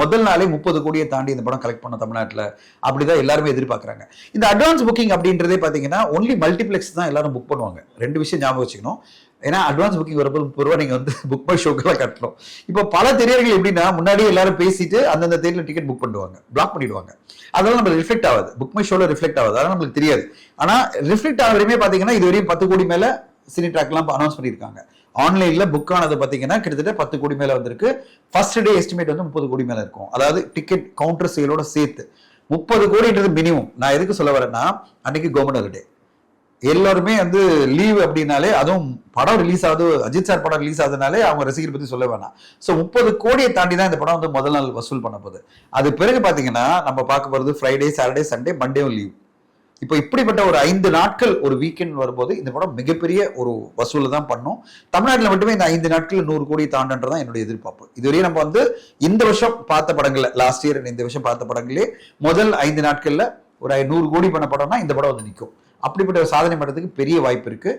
முதல் நாளே முப்பது கோடியை தாண்டி இந்த படம் கலெக்ட் பண்ண தமிழ்நாட்டில் அப்படிதான் எல்லாருமே எதிர்பார்க்குறாங்க. இந்த அட்வான்ஸ் புக்கிங் அப்படின்றதே பார்த்தீங்கன்னா ஒன்லி மல்டிப்ளெக்ஸ் தான் எல்லாரும் புக் பண்ணுவாங்க. ரெண்டு விஷயம் ஞாபகம் வச்சுக்கணும். ஏன்னா அட்வான்ஸ் புக்கிங் வரப்போ முப்பது ரூபா நீங்கள் வந்து புக் மை ஷோக்கெல்லாம் கட்டணும். இப்போ பல திரையர்கள் எப்படின்னா முன்னாடியே எல்லாரும் பேசிட்டு அந்தந்த தேதியில் டிக்கெட் புக் பண்ணுவாங்க. பிளாக் பண்ணிடுவாங்க. அதெல்லாம் நம்மளுக்கு ரிஃப்ளெக்ட் ஆகாது. புக் மை ஷோவில் ரிஃப்ளெக்ட் ஆகாது. அதெல்லாம் நம்மளுக்கு தெரியாது. ஆனால் ரிஃப்ளெக்ட் ஆகிற பார்த்தீங்கன்னா இது வரையும் பத்து கோடி மேலே சினி ட்ராக்லாம் அனௌன்ஸ் பண்ணியிருக்காங்க. ஆன்லைன்ல புக் ஆனது பார்த்தீங்கன்னா கிட்டத்தட்ட பத்து கோடி மேலே வந்திருக்கு. ஃபர்ஸ்ட் டே எஸ்டிமேட் வந்து முப்பது கோடி மேலே இருக்கும். அதாவது டிக்கெட் கவுண்டர் சேலோட சேர்த்து. முப்பது கோடின்றது மினிமம் நான் எதுக்கு சொல்ல வரேன்னா அன்னைக்கு கவர்மெண்ட் ஹாலிடே எல்லாருமே வந்து லீவ் அப்படின்னாலே அதுவும் படம் ரிலீஸ் ஆகுது அஜித் சார் படம் ரிலீஸ் ஆகுதுனாலே அவங்க ரசிகர் பத்தி சொல்ல வேணாம். ஸோ முப்பது கோடியை தாண்டி தான் இந்த படம் வந்து முதல் நாள் வசூல் பண்ண போகுது. அது பிறகு பாத்தீங்கன்னா நம்ம பார்க்க போறது ஃப்ரைடே சாட்டர்டே சண்டே மண்டேவும் லீவ் இப்போ இப்படிப்பட்ட ஒரு ஐந்து நாட்கள் ஒரு வீக்கெண்ட் வரும்போது இந்த படம் மிகப்பெரிய ஒரு வசூலை தான் பண்ணும். தமிழ்நாட்டில் மட்டுமே இந்த ஐந்து நாட்கள் நூறு கோடி தாண்டன்றதான் என்னுடைய எதிர்பார்ப்பு. இதுவரையும் நம்ம வந்து இந்த வருஷம் பார்த்த படங்கள்ல லாஸ்ட் இயர் இந்த வருஷம் பார்த்த படங்களே முதல் ஐந்து நாட்களில் ஒரு நூறு கோடி பண்ண படம்னா இந்த படம் வந்து நிற்கும் அப்படிப்பட்ட ஒரு சாதனை பண்ணுறதுக்கு பெரிய வாய்ப்பு இருக்கு.